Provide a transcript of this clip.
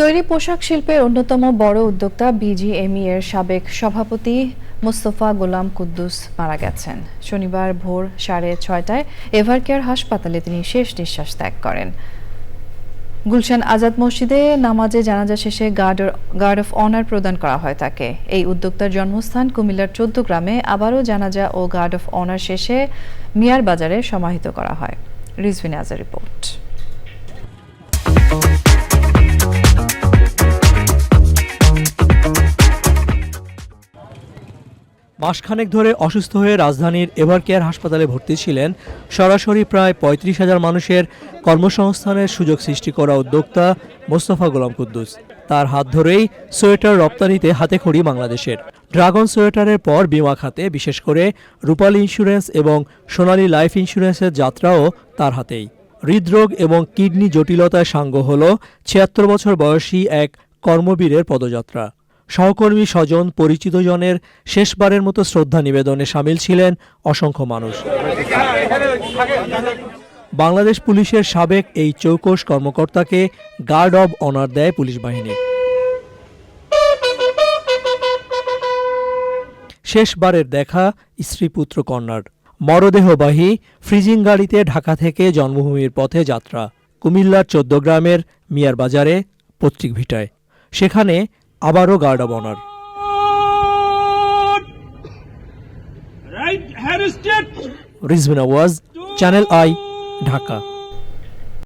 তৈরি পোশাক শিল্পের অন্যতম বড় উদ্যোক্তা বিজিএমই এর সাবেক সভাপতি মোস্তফা গোলাম কুদ্দুস মারা গেছেন। শনিবার ভোর সাড়ে ছয়টায় এভারকেয়ার হাসপাতালে তিনি শেষ নিঃশ্বাস ত্যাগ করেন। গুলশান আজাদ মসজিদে নামাজে জানাজা শেষে গার্ড গার্ড অফ অনার প্রদান করা হয় তাকে। এই উদ্যোক্তার জন্মস্থান কুমিল্লার চোদ্দ গ্রামে আবারও জানাজা ও গার্ড অফ অনার শেষে মিয়ার বাজারে সমাহিত করা হয়। রিজভিন আজার রিপোর্ট। মাসখানেক ধরে অসুস্থ হয়ে রাজধানীর এভারকেয়ার হাসপাতালে ভর্তি ছিলেন সরাসরি প্রায় পঁয়ত্রিশ হাজার মানুষের কর্মসংস্থানের সুযোগ সৃষ্টি করা উদ্যোক্তা মোস্তফা গোলাম কুদ্দুস। তার হাত ধরেই সোয়েটার রপ্তানিতে হাতেখড়ি বাংলাদেশের। ড্রাগন সোয়েটারের পর বিমা খাতে, বিশেষ করে রূপালী ইন্স্যুরেন্স এবং সোনালী লাইফ ইন্স্যুরেন্সের যাত্রাও তার হাতেই। হৃদরোগ এবং কিডনি জটিলতায় সাঙ্গ হল ছিয়াত্তর বছর বয়সী এক কর্মবীরের পদযাত্রা। সহকর্মী স্বজন পরিচিতজনের শেষবারের মতো শ্রদ্ধা নিবেদনে সামিল ছিলেন অসংখ্য মানুষ। বাংলাদেশ পুলিশের সাবেক এই চৌকস কর্মকর্তাকে গার্ড অব অনার দেয় পুলিশ বাহিনী। শেষবারের দেখা স্ত্রীপুত্র কন্যার মরদেহবাহী ফ্রিজিং গাড়িতে ঢাকা থেকে জন্মভূমির পথে যাত্রা। কুমিল্লার চোদ্দ গ্রামের মিয়ার বাজারে পৈতৃক ভিটায়। সেখানে আবারও গার্ড অব অনার. রিজভিন আওয়াজ চ্যানেল আই ঢাকা